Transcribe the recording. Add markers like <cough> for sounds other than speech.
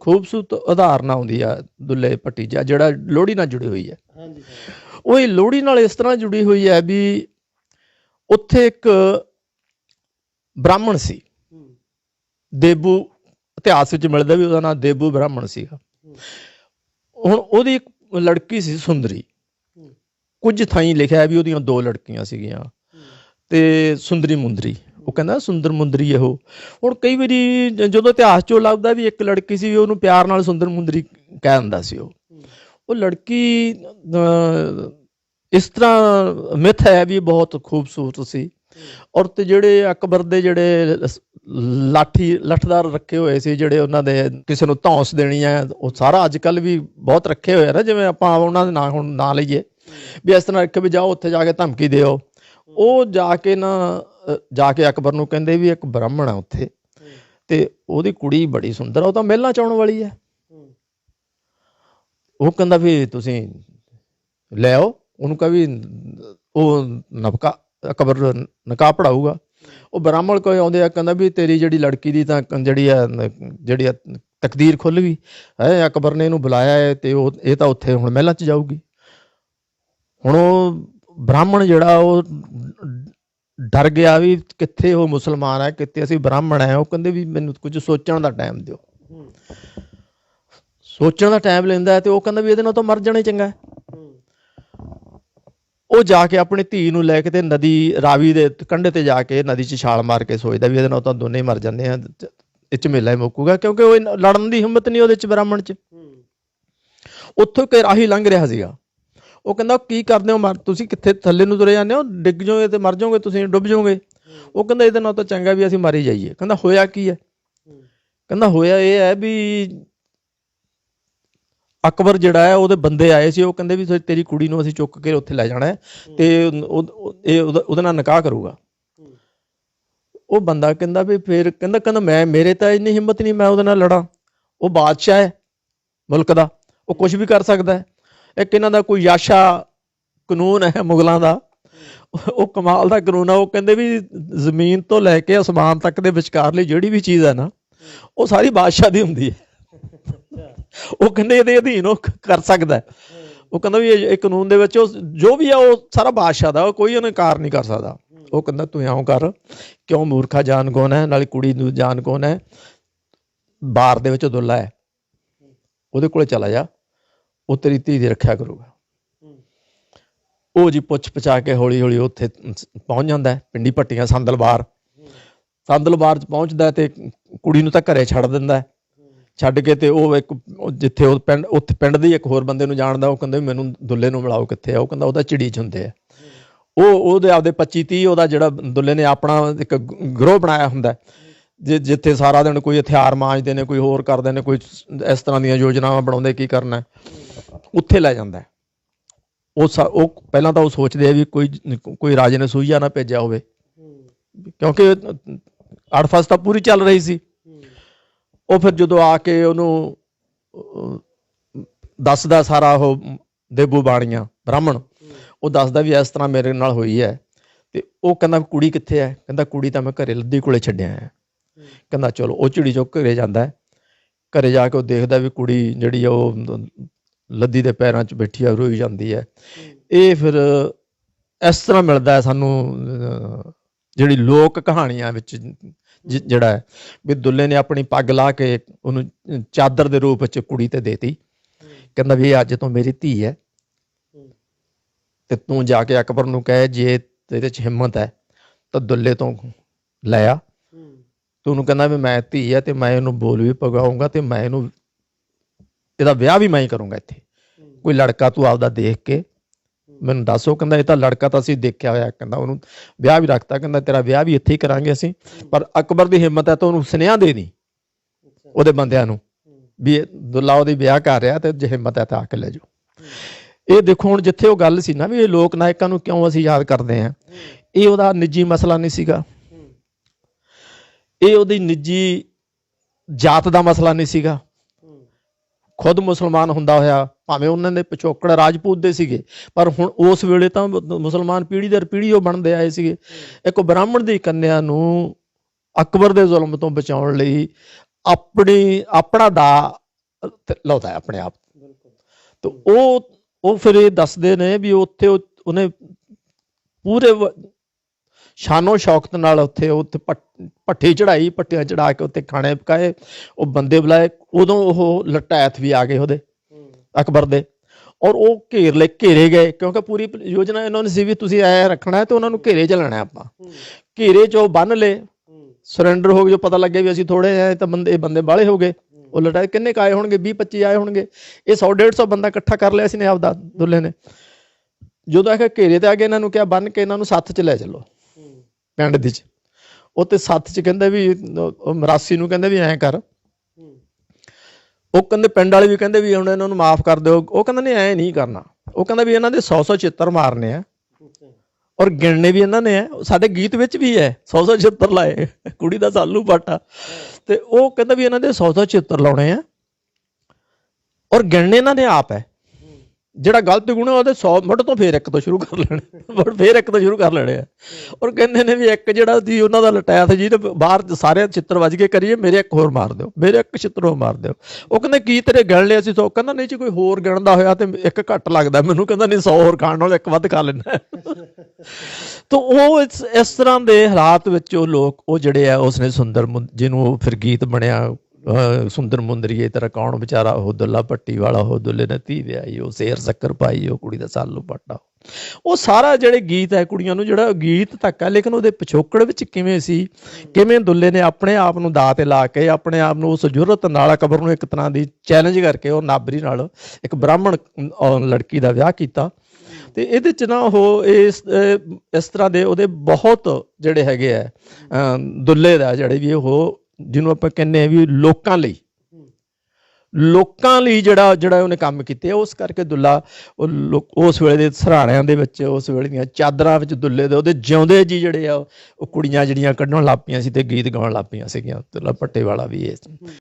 ਖੂਬਸੂਰਤ ਉਦਾਹਰਨ ਆਉਂਦੀ ਆ ਦੁੱਲੇ ਭਟੀਜਾ ਜਿਹੜਾ ਲੋਹੜੀ ਨਾਲ ਜੁੜੀ ਹੋਈ ਹੈ। ਹਾਂਜੀ ਉਹ ਇਹ ਲੋਹੜੀ ਨਾਲ ਇਸ ਤਰ੍ਹਾਂ ਜੁੜੀ ਹੋਈ ਹੈ ਵੀ ਉੱਥੇ ਇੱਕ ਬ੍ਰਾਹਮਣ ਸੀ। ਦੇਬੂ ਇਤਿਹਾਸ ਵਿੱਚ ਮਿਲਦਾ ਵੀ ਉਹਦਾ ਨਾਮ ਦੇਬੂ ਬ੍ਰਾਹਮਣ ਸੀਗਾ। ਹੁਣ ਉਹਦੀ ਇੱਕ ਲੜਕੀ ਸੀ ਸੁੰਦਰੀ। ਕੁਝ ਥਾਈਂ ਲਿਖਿਆ ਵੀ ਉਹਦੀਆਂ ਦੋ ਲੜਕੀਆਂ ਸੀਗੀਆਂ। ਤੇ ਸੁੰਦਰੀ ਮੁੰਦਰੀ। ਉਹ ਕਹਿੰਦਾ, ਸੁੰਦਰ ਮੁੰਦਰੀ ਇਹੋ ਹੁਣ ਕਈ ਵਾਰੀ ਜਦੋਂ ਇਤਿਹਾਸ ਚੋਂ ਲੱਭਦਾ ਵੀ ਇੱਕ ਲੜਕੀ ਸੀ, ਉਹਨੂੰ ਪਿਆਰ ਨਾਲ ਸੁੰਦਰ ਮੁੰਦਰੀ ਕਹਿ ਦਿੰਦਾ ਸੀ ਉਹ। ਉਹ ਲੜਕੀ ਇਸ ਤਰ੍ਹਾਂ ਮਿਥ ਹੈ ਵੀ ਬਹੁਤ ਖੂਬਸੂਰਤ ਸੀ। ਔਰ ਤੇ ਜਿਹੜੇ ਅਕਬਰ ਦੇ ਜਿਹੜੇ ਲਾਠੀ, ਲਠਦਾਰ ਰੱਖੇ ਹੋਏ ਸੀ, ਜਿਹੜੇ ਉਹਨਾਂ ਦੇ ਕਿਸੇ ਨੂੰ ਧੌਂਸ ਦੇਣੀ ਹੈ ਉਹ ਸਾਰਾ ਅੱਜ ਕੱਲ ਵੀ ਬਹੁਤ ਰੱਖੇ ਹੋਏ ਆ ਨਾ, ਜਿਵੇਂ ਆਪਾਂ ਉਹਨਾਂ ਦੇ ਨਾਂ, ਹੁਣ ਨਾਂ ਲਈਏ। ਵੀ ਇਸ ਤਰ੍ਹਾਂ ਰੱਖੇ ਵੀ ਜਾਓ, ਉੱਥੇ ਜਾ ਕੇ ਧਮਕੀ ਦਿਓ। ਉਹ ਜਾ ਕੇ ਨਾ ਜਾ ਕੇ ਅਕਬਰ ਨੂੰ ਕਹਿੰਦੇ ਵੀ ਇੱਕ ਬ੍ਰਾਹਮਣ ਆ ਉੱਥੇ ਤੇ ਉਹਦੀ ਕੁੜੀ ਬੜੀ ਸੁੰਦਰ ਆ, ਉਹ ਤਾਂ ਮਹਿਲਾਂ ਚ ਆਉਣ ਵਾਲੀ ਹੈ ਉਹ ਕਹਿੰਦਾ ਵੀ ਤੁਸੀਂ ਲੈ ਆਓ, ਉਹਨੂੰ ਕਹ ਵੀ ਉਹ ਨਵਕਾ ਅਕਬਰ ਨਕਾਹ ਪੜਾਊਗਾ। ਉਹ ਬ੍ਰਾਹਮਣ ਕੋਈ ਆਉਂਦੇ ਆ, ਕਹਿੰਦਾ ਵੀ ਤੇਰੀ ਜਿਹੜੀ ਲੜਕੀ ਦੀ ਤਾਂ ਜਿਹੜੀ ਆ ਜਿਹੜੀ ਆ ਤਕਦੀਰ ਖੁੱਲ ਗਈ, ਹੈ, ਅਕਬਰ ਨੇ ਇਹਨੂੰ ਬੁਲਾਇਆ ਹੈ ਤੇ ਉਹ, ਇਹ ਤਾਂ ਉੱਥੇ ਹੁਣ ਮਹਿਲਾਂ 'ਚ ਜਾਊਗੀ। ਹੁਣ ਉਹ ਬ੍ਰਾਹਮਣ ਜਿਹੜਾ, ਉਹ ਡਰ ਗਿਆ ਵੀ ਕਿੱਥੇ ਉਹ ਮੁਸਲਮਾਨ ਹੈ ਕਿੱਥੇ ਅਸੀਂ ਬ੍ਰਾਹਮਣ ਹੈ ਉਹ ਕਹਿੰਦੇ ਵੀ ਮੈਨੂੰ ਕੁਝ ਸੋਚਣ ਦਾ ਟਾਈਮ ਦਿਓ। ਸੋਚਣ ਦਾ ਟਾਈਮ ਲੈਂਦਾ ਹੈ ਤੇ ਉਹ ਕਹਿੰਦਾ ਵੀ ਇਹਦੇ ਨਾਲ ਤਾਂ ਮਰ ਜਾਣਾ ਚੰਗਾ ਉਹ ਜਾ ਕੇ ਆਪਣੀ ਧੀ ਨੂੰ ਲੈ ਕੇ ਤੇ ਨਦੀ ਰਾਵੀ ਦੇ ਕੰਢੇ ਤੇ ਜਾ ਕੇ ਨਦੀ 'ਚ ਛਾਲ ਮਾਰ ਕੇ ਸੋਚਦਾ ਵੀ ਇਹਦੇ ਨਾਲ ਤਾਂ ਦੋਨੇ ਮਰ ਜਾਂਦੇ ਆ ਇਹ 'ਚ ਮੇਲਾ ਹੀ ਮੁੱਕੂਗਾ ਕਿਉਂਕਿ ਉਹ ਲੜਨ ਦੀ ਹਿੰਮਤ ਨਹੀਂ ਉਹਦੇ 'ਚ ਬ੍ਰਾਹਮਣ 'ਚ। ਉੱਥੋਂ ਇੱਕ ਰਾਹੀ ਲੰਘ ਰਿਹਾ ਸੀਗਾ। ਉਹ ਕਹਿੰਦਾ ਕੀ ਕਰਦੇ ਹੋ? ਮਰ, ਤੁਸੀਂ ਕਿੱਥੇ ਥੱਲੇ ਨੂੰ ਤੁਰੇ ਜਾਂਦੇ ਹੋ? ਡਿੱਗ ਜਾਓਗੇ ਤੇ ਮਰ ਜਾਓਗੇ, ਤੁਸੀਂ ਡੁੱਬ ਜਾਓਗੇ। ਉਹ ਕਹਿੰਦਾ ਇਹਦੇ ਨਾਲ ਤਾਂ ਚੰਗਾ ਵੀ ਅਸੀਂ ਮਾਰੀ ਜਾਈਏ। ਕਹਿੰਦਾ ਹੋਇਆ ਕੀ ਹੈ? ਕਹਿੰਦਾ ਹੋਇਆ ਇਹ ਹੈ ਵੀ ਅਕਬਰ ਜਿਹੜਾ ਹੈ, ਉਹਦੇ ਬੰਦੇ ਆਏ ਸੀ। ਉਹ ਕਹਿੰਦੇ ਵੀ ਤੇਰੀ ਕੁੜੀ ਨੂੰ ਅਸੀਂ ਚੁੱਕ ਕੇ ਉੱਥੇ ਲੈ ਜਾਣਾ ਹੈ ਤੇ ਉਹ- ਉਹ- ਇਹ ਉਹਦੇ ਨਾਲ ਨਿਕਾਹ ਕਰੂਗਾ। ਉਹ ਬੰਦਾ ਕਹਿੰਦਾ ਵੀ ਫਿਰ ਕਹਿੰਦਾ ਕਹਿੰਦਾ ਮੈਂ, ਮੇਰੇ ਤਾਂ ਇੰਨੀ ਹਿੰਮਤ ਨਹੀਂ, ਮੈਂ ਉਹਦੇ ਨਾਲ ਲੜਾਂ। ਉਹ ਬਾਦਸ਼ਾਹ ਹੈ ਮੁਲਕ ਦਾ। ਉਹ ਕੁਝ ਵੀ ਕਰ ਸਕਦਾ ਹੈ। ਇੱਕ ਇਹਨਾਂ ਦਾ ਕੋਈ ਯਾਸ਼ਾ ਕਾਨੂੰਨ ਹੈ ਮੁਗਲਾਂ ਦਾ, ਉਹ ਕਮਾਲ ਦਾ ਕਾਨੂੰਨ ਆ, ਉਹ ਕਹਿੰਦੇ ਵੀ ਜ਼ਮੀਨ ਤੋਂ ਲੈ ਕੇ ਅਸਮਾਨ ਤੱਕ ਦੇ ਵਿਚਕਾਰਲੀ ਜਿਹੜੀ ਵੀ ਚੀਜ਼ ਹੈ ਨਾ, ਉਹ ਸਾਰੀ ਬਾਦਸ਼ਾਹ ਦੀ ਹੁੰਦੀ ਹੈ। ਉਹ ਕਹਿੰਦੇ ਇਹਦੇ ਅਧੀਨ ਉਹ ਕਰ ਸਕਦਾ ਉਹ ਕਹਿੰਦਾ ਵੀ ਇਹ ਕਾਨੂੰਨ ਦੇ ਵਿੱਚ ਉਹ ਜੋ ਵੀ ਆ, ਉਹ ਸਾਰਾ ਬਾਦਸ਼ਾਹ ਦਾ, ਉਹ ਕੋਈ ਇਨਕਾਰ ਨਹੀਂ ਕਰ ਸਕਦਾ। ਉਹ ਕਹਿੰਦਾ ਤੂੰ ਇਉਂ ਕਰ, ਕਿਉਂ ਮੂਰਖਾ ਜਾਨ ਕੌਣ ਹੈ, ਨਾਲੇ ਕੁੜੀ ਨੂੰ ਜਾਨ ਕੌਣ ਹੈ, ਬਾਰ ਦੇ ਵਿੱਚ ਦੁੱਲਾ ਹੈ। ਉਹਦੇ ਕੋਲੇ ਚਲਾ ਜਾ। ਉਹ ਤੇਰੀ ਧੀ ਦੀ ਰੱਖਿਆ ਕਰੂਗਾ। ਉਹ ਜੀ ਪੁੱਛ ਪਛਾ ਕੇ ਹੌਲੀ ਹੌਲੀ ਉੱਥੇ ਪਹੁੰਚ ਜਾਂਦਾ ਹੈ, ਪਿੰਡੀ ਪੱਟੀਆਂ ਸੰਦਲਬਾਰ ਸੰਦਲਬਾਰ ਚ ਪਹੁੰਚਦਾ ਤੇ ਕੁੜੀ ਨੂੰ ਤਾਂ ਘਰੇ ਛੱਡ ਦਿੰਦਾ ਛੱਡ ਕੇ ਤੇ ਉਹ ਇੱਕ ਜਿੱਥੇ ਉਹ ਪਿੰਡ, ਉੱਥੇ ਪਿੰਡ ਦੇ ਇੱਕ ਹੋਰ ਬੰਦੇ ਨੂੰ ਜਾਣਦਾ, ਉਹ ਕਹਿੰਦਾ ਮੈਨੂੰ ਦੁੱਲੇ ਨੂੰ ਮਿਲਾਓ ਕਿੱਥੇ ਆ, ਉਹ ਕਹਿੰਦਾ ਉਹਦਾ ਚਿੜੀ ਚ ਹੁੰਦੇ ਆ। ਉਹ, ਉਹਦੇ ਆਪਦੇ 25 30 ਉਹਦਾ ਜਿਹੜਾ ਦੁੱਲੇ ਨੇ ਆਪਣਾ ਇੱਕ ਗਰੋਹ ਬਣਾਇਆ ਹੁੰਦਾ ਜਿੱਥੇ ਸਾਰਾ ਦਿਨ ਕੋਈ ਹਥਿਆਰ ਮਾਂਜਦੇ ਨੇ, ਕੋਈ ਹੋਰ ਕਰਦੇ ਨੇ, ਕੋਈ ਇਸ ਤਰ੍ਹਾਂ ਦੀਆਂ ਯੋਜਨਾਵਾਂ ਬਣਾਉਂਦੇ, ਕੀ ਕਰਨਾ ਉੱਥੇ ਲੈ ਜਾਂਦਾ ਉਹ ਸਾ- ਉਹ ਪਹਿਲਾਂ ਤਾਂ ਉਹ ਸੋਚਦੇ ਆ ਵੀ ਕੋਈ ਕੋਈ ਰਾਜੇ ਨੇ ਸੂਈਆ ਨਾ ਭੇਜਿਆ ਹੋਵੇ। ਕਿਉਂਕਿ ਅੜਫਸ ਤਾਂ ਪੂਰੀ ਚੱਲ ਰਹੀ ਸੀ। ਉਹ ਫਿਰ ਜਦੋਂ ਆ ਕੇ ਉਹਨੂੰ ਦੱਸਦਾ ਸਾਰਾ ਉਹ ਦੇਬੂ ਬਾਣੀਆਂ, ਬ੍ਰਾਹਮਣ, ਉਹ ਦੱਸਦਾ ਵੀ ਇਸ ਤਰ੍ਹਾਂ ਮੇਰੇ ਨਾਲ ਹੋਈ ਹੈ। ਤੇ ਉਹ ਕਹਿੰਦਾ, ਕੁੜੀ ਕਿੱਥੇ ਹੈ? ਕਹਿੰਦਾ, ਕੁੜੀ ਤਾਂ ਮੈਂ ਘਰੇ ਲੱਦੀ ਕੋਲੇ ਛੱਡਿਆ ਹੈ। ਕਹਿੰਦਾ ਚਲੋ ਉਹ ਚਿੜੀ ਚੁੱਕ ਘਰੇ ਜਾਂਦਾ ਹੈ। ਘਰੇ ਜਾ ਕੇ ਉਹ ਦੇਖਦਾ ਵੀ ਕੁੜੀ ਜਿਹੜੀ ਆ ਉਹ ਲੱਦੀ ਦੇ ਪੈਰਾਂ 'ਚ ਬੈਠੀ ਆ, ਰੋਈ ਜਾਂਦੀ ਹੈ। ਇਹ ਫਿਰ ਇਸ ਤਰ੍ਹਾਂ ਮਿਲਦਾ ਹੈ ਸਾਨੂੰ ਜਿਹੜੀ ਲੋਕ ਕਹਾਣੀਆਂ ਵਿੱਚ ਜਿਹੜਾ ਹੈ ਵੀ ਦੁੱਲੇ ਨੇ ਆਪਣੀ ਪੱਗ ਲਾ ਕੇ ਉਹਨੂੰ ਚਾਦਰ ਦੇ ਰੂਪ ਵਿੱਚ ਕੁੜੀ ਤੇ ਦੇਤੀ। ਕਹਿੰਦਾ ਵੀ ਇਹ ਅੱਜ ਤੋਂ ਮੇਰੀ ਧੀ ਹੈ। ਤੇ ਤੂੰ ਜਾ ਕੇ ਅਕਬਰ ਨੂੰ ਕਹੇ, ਜੇ ਤੇਰੇ 'ਚ ਹਿੰਮਤ ਹੈ ਤਾਂ ਦੁੱਲੇ ਤੋਂ ਲੈ ਆ। ਤੂੰ ਉਹਨੂੰ ਕਹਿੰਦਾ ਵੀ ਮੈਂ ਧੀ ਹੈ ਤੇ ਮੈਂ ਇਹਨੂੰ ਬੋਲ ਵੀ ਪਗਾਉਂਗਾ ਤੇ ਮੈਂ ਇਹਨੂੰ ਇਹਦਾ ਵਿਆਹ ਵੀ ਮੈਂ ਹੀ ਕਰੂੰਗਾ ਇੱਥੇ। ਕੋਈ ਲੜਕਾ ਤੂੰ ਆਪਦਾ ਦੇਖ ਕੇ ਮੈਨੂੰ ਦੱਸੋ ਕਹਿੰਦਾ ਇਹ ਤਾਂ ਲੜਕਾ ਤਾਂ ਅਸੀਂ ਦੇਖਿਆ ਹੋਇਆ ਕਹਿੰਦਾ ਉਹਨੂੰ ਵਿਆਹ ਵੀ ਰੱਖਤਾ ਕਹਿੰਦਾ ਤੇਰਾ ਵਿਆਹ ਵੀ ਇੱਥੇ ਹੀ ਕਰਾਂਗੇ ਅਸੀਂ ਪਰ ਅਕਬਰ ਦੀ ਹਿੰਮਤ ਹੈ ਤਾਂ ਉਹਨੂੰ ਸੁਨੇਹਾ ਦੇ ਦੀ ਉਹਦੇ ਬੰਦਿਆਂ ਨੂੰ ਵੀ ਦੁੱਲਾ ਉਹਦੀ ਵਿਆਹ ਕਰ ਰਿਹਾ ਤੇ ਜੇ ਹਿੰਮਤ ਹੈ ਤਾਂ ਆ ਕੇ ਲੈ ਜਾਓ। ਇਹ ਦੇਖੋ ਹੁਣ ਜਿੱਥੇ ਉਹ ਗੱਲ ਸੀ ਨਾ ਵੀ ਇਹ ਲੋਕ ਨਾਇਕਾਂ ਨੂੰ ਕਿਉਂ ਅਸੀਂ ਯਾਦ ਕਰਦੇ ਹਾਂ। ਇਹ ਉਹਦਾ ਨਿੱਜੀ ਮਸਲਾ ਨਹੀਂ ਸੀਗਾ। ਇਹ ਉਹਦੀ ਨਿੱਜੀ ਜਾਤ ਦਾ ਮਸਲਾ ਨਹੀਂ ਸੀਗਾ। ਖੁਦ ਮੁਸਲਮਾਨ ਹੁੰਦਾ ਹੋਇਆ, ਭਾਵੇਂ ਉਹਨਾਂ ਦੇ ਪਿਛੋਕੜ ਰਾਜਪੂਤ ਦੇ ਸੀਗੇ, ਪਰ ਹੁਣ ਉਸ ਵੇਲੇ ਤਾਂ ਮੁਸਲਮਾਨ ਪੀੜ੍ਹੀ ਦਰ ਪੀੜ੍ਹੀ ਉਹ ਬਣਦੇ ਆਏ ਸੀਗੇ। ਇੱਕ ਬ੍ਰਾਹਮਣ ਦੀ ਕੰਨਿਆ ਨੂੰ ਅਕਬਰ ਦੇ ਜ਼ੁਲਮ ਤੋਂ ਬਚਾਉਣ ਲਈ ਆਪਣੀ, ਆਪਣਾ ਦਾ ਲਾਉਂਦਾ ਹੈ ਆਪਣੇ ਆਪ। ਬਿਲਕੁਲ ਉਹ ਉਹ ਫਿਰ ਇਹ ਦੱਸਦੇ ਨੇ ਵੀ ਉੱਥੇ ਉਹਨੇ ਪੂਰੇ ਸ਼ਾਨੋ ਸ਼ੌਕਤ ਨਾਲ ਉੱਥੇ ਉੱਥੇ ਭੱਠੀ ਚੜਾਈ ਪੱਟੀਆਂ ਚੜਾ ਕੇ ਉੱਥੇ ਖਾਣੇ ਪਕਾਏ ਉਹ ਬੰਦੇ ਬੁਲਾਏ ਉਦੋਂ ਉਹ ਲਟੈਤ ਵੀ ਆ ਗਏ ਉਹਦੇ ਅਕਬਰ ਦੇ। ਔਰ ਉਹ ਘੇਰ ਲੈ ਘੇਰੇ ਗਏ ਕਿਉਂਕਿ ਪੂਰੀ ਯੋਜਨਾ ਇਹਨਾਂ ਨੇ ਸੀ ਵੀ ਤੁਸੀਂ ਐ ਰੱਖਣਾ ਹੈ ਤੇ ਉਹਨਾਂ ਨੂੰ ਘੇਰੇ ਚ ਲੈਣਾ ਆਪਾਂ। ਘੇਰੇ ਚੋਂ ਬੰਨ ਲਏ ਹੂੰ। ਸਰੈਂਡਰ ਹੋ ਗਏ ਜੋ ਪਤਾ ਲੱਗਿਆ ਵੀ ਅਸੀਂ ਥੋੜੇ ਆ ਤਾਂ ਬੰਦੇ ਬੰਦੇ ਬਾਹਲੇ ਹੋ ਗਏ। ਉਹ ਲਟਾਏ ਕਿੰਨੇ ਕੁ ਆਏ ਹੋਣਗੇ 20 25 ਆਏ ਹੋਣਗੇ। ਇਹ 100 150 ਬੰਦਾ ਇਕੱਠਾ ਕਰ ਲਿਆ ਸੀ ਨੇ ਆਪਦਾ ਦੁੱਲੇ ਨੇ। ਜਦੋਂ ਆਖਿਆ ਘੇਰੇ ਤੇ ਆ ਗਏ ਇਹਨਾਂ ਨੂੰ ਕਿਹਾ ਬੰਨ ਕੇ ਇਹਨਾਂ ਨੂੰ ਸੱਥ ਚ ਲੈ ਚੱਲੋ। ਪਿੰਡ ਦੀ ਚ। ਉਹ ਤੇ ਸੱਥ ਚ ਕਹਿੰਦੇ ਵੀ, ਉਹ ਮਰਾਸੀ ਨੂੰ ਕਹਿੰਦੇ ਵੀ ਐਂ ਕਰ। ਉਹ ਕਹਿੰਦੇ ਪਿੰਡ ਵਾਲੇ ਵੀ ਕਹਿੰਦੇ ਵੀ ਹੁਣ ਇਹਨਾਂ ਨੂੰ ਮਾਫ ਕਰ ਦਿਓ। ਉਹ ਕਹਿੰਦਾ ਨਹੀਂ, ਐਂ ਨਹੀਂ ਕਰਨਾ। ਉਹ ਕਹਿੰਦਾ ਵੀ ਇਹਨਾਂ ਦੇ 100 100 ਚਿੱਤਰ ਮਾਰਨੇ ਆ। ਔਰ ਗਿਣਨੇ ਵੀ ਇਹਨਾਂ ਨੇ ਆ। ਸਾਡੇ ਗੀਤ ਵਿੱਚ ਵੀ ਹੈ 100 100 ਚਿੱਤਰ ਲਾਏ। ਕੁੜੀ ਦਾ ਸਾਲੂ ਪਾਟਾ। ਤੇ ਉਹ ਕਹਿੰਦਾ ਵੀ ਇਹਨਾਂ ਦੇ 100 100 ਚਿੱਤਰ ਲਾਉਣੇ ਆ। ਔਰ ਗਿਣਨੇ ਇਹਨਾਂ ਨੇ ਆਪ ਹੈ। ਜਿਹੜਾ ਗਲਤ ਗੁਣ ਹੈ ਉਹਦੇ 100 ਮੁੜ ਤੋਂ ਫੇਰ ਇੱਕ ਤੋਂ ਸ਼ੁਰੂ ਕਰ ਲੈਣੇ। ਮੁੜ ਫੇਰ ਇੱਕ ਤੋਂ ਸ਼ੁਰੂ ਕਰ ਲੈਣੇ ਆ। ਔਰ ਕਹਿੰਦੇ ਨੇ ਵੀ ਇੱਕ ਜਿਹੜਾ ਸੀ ਉਹਨਾਂ ਦਾ ਲਟਾਇਆ ਸੀ ਜਿਹਦੇ ਬਾਹਰ ਸਾਰੇ ਚਿੱਤਰ ਵੱਜ ਕੇ ਕਰੀਏ, ਮੇਰੇ ਇੱਕ ਹੋਰ ਮਾਰ ਦਿਓ, ਮੇਰੇ ਇੱਕ ਚਿੱਤਰ ਹੋਰ ਮਾਰ ਦਿਓ। ਉਹ ਕਹਿੰਦੇ, ਕੀ ਤੇਰੇ ਗਿਣ ਲਿਆ ਸੀ? ਸੋ ਕਹਿੰਦਾ, ਨਹੀਂ ਜੀ, ਕੋਈ ਹੋਰ ਗਿਣਦਾ ਹੋਇਆ ਤੇ ਇੱਕ ਘੱਟ ਲੱਗਦਾ ਮੈਨੂੰ। ਕਹਿੰਦਾ, ਨਹੀਂ 100 ਹੋਰ ਖਾਣ ਨਾਲ ਇੱਕ ਵੱਧ ਖਾ ਲੈਣਾ <laughs> ਤਾਂ ਉਹ ਇਸ ਤਰ੍ਹਾਂ ਦੇ ਹਾਲਾਤ ਵਿੱਚ ਉਹ ਲੋਕ, ਉਹ ਜਿਹੜੇ ਆ, ਉਸਨੇ ਸੁੰਦਰ ਮੁੰ- ਜਿਹਨੂੰ ਉਹ ਫਿਰ ਗੀਤ ਬਣਿਆ ਸੁੰਦਰ ਮੁੰਦਰੀਏ ਤੇਰਾ ਕੌਣ ਵਿਚਾਰਾ? ਉਹ ਦੁੱਲਾ ਪੱਟੀ ਵਾਲਾ ਉਹ ਦੁੱਲੇ ਨੇ ਧੀ ਵਿਆਹੀ ਉਹ ਸ਼ੇਰ ਸ਼ੱਕਰ ਪਾਈ ਉਹ ਕੁੜੀ ਦਾ ਸਾਲੂ ਪੱਟਾ ਉਹ ਸਾਰਾ ਜਿਹੜੇ ਗੀਤ ਹੈ ਕੁੜੀਆਂ ਨੂੰ ਜਿਹੜਾ ਗੀਤ ਤੱਕ ਹੈ ਲੇਕਿਨ ਉਹਦੇ ਪਿਛੋਕੜ ਵਿੱਚ ਕਿਵੇਂ ਸੀ? ਕਿਵੇਂ ਦੁੱਲੇ ਨੇ ਆਪਣੇ ਆਪ ਨੂੰ ਦਾਅ ਤੇ ਲਾ ਕੇ ਆਪਣੇ ਆਪ ਨੂੰ ਉਸ ਜੁਰਤ ਨਾਲ ਕਬਰ ਨੂੰ ਇੱਕ ਤਰ੍ਹਾਂ ਦੀ ਚੈਲੰਜ ਕਰਕੇ ਉਹ ਨਾਬਰੀ ਨਾਲ ਇੱਕ ਬ੍ਰਾਹਮਣ ਲੜਕੀ ਦਾ ਵਿਆਹ ਕੀਤਾ। ਤੇ ਇਹਦੇ ਚ ਨਾ ਉਹ ਇਸ ਇਸ ਤਰ੍ਹਾਂ ਦੇ ਉਹਦੇ ਬਹੁਤ ਜਿਹੜੇ ਹੈਗੇ ਆ ਅਹ, ਦੁੱਲੇ ਦਾ ਜਿਹੜੇ ਵੀ ਉਹ ਜਿਹਨੂੰ ਆਪਾਂ ਕਹਿੰਦੇ ਆ ਵੀ ਲੋਕਾਂ ਲਈ। ਲੋਕਾਂ ਲਈ ਜਿਹੜਾ ਜਿਹੜਾ ਉਹਨੇ ਕੰਮ ਕੀਤੇ, ਉਸ ਕਰਕੇ ਦੁੱਲਾ ਉਹ ਲੋਕ- ਉਸ ਵੇਲੇ ਦੇ ਸਰਾਣਿਆਂ ਦੇ ਵਿੱਚ, ਉਸ ਵੇਲੇ ਦੀਆਂ ਚਾਦਰਾਂ ਵਿੱਚ ਦੁੱਲੇ ਦੇ ਉਹਦੇ ਜਿਉਂਦੇ ਜੀ ਜਿਹੜੇ ਆ, ਉਹ ਕੁੜੀਆਂ ਜਿਹੜੀਆਂ ਕੱਢਣ ਲੱਗ ਪਈਆਂ ਸੀ ਤੇ ਗੀਤ ਗਾਉਣ ਲੱਗ ਪਈਆਂ ਸੀਗੀਆਂ, ਦੁੱਲਾ ਭੱਟੇ ਵਾਲਾ ਵੀ ਇਹ।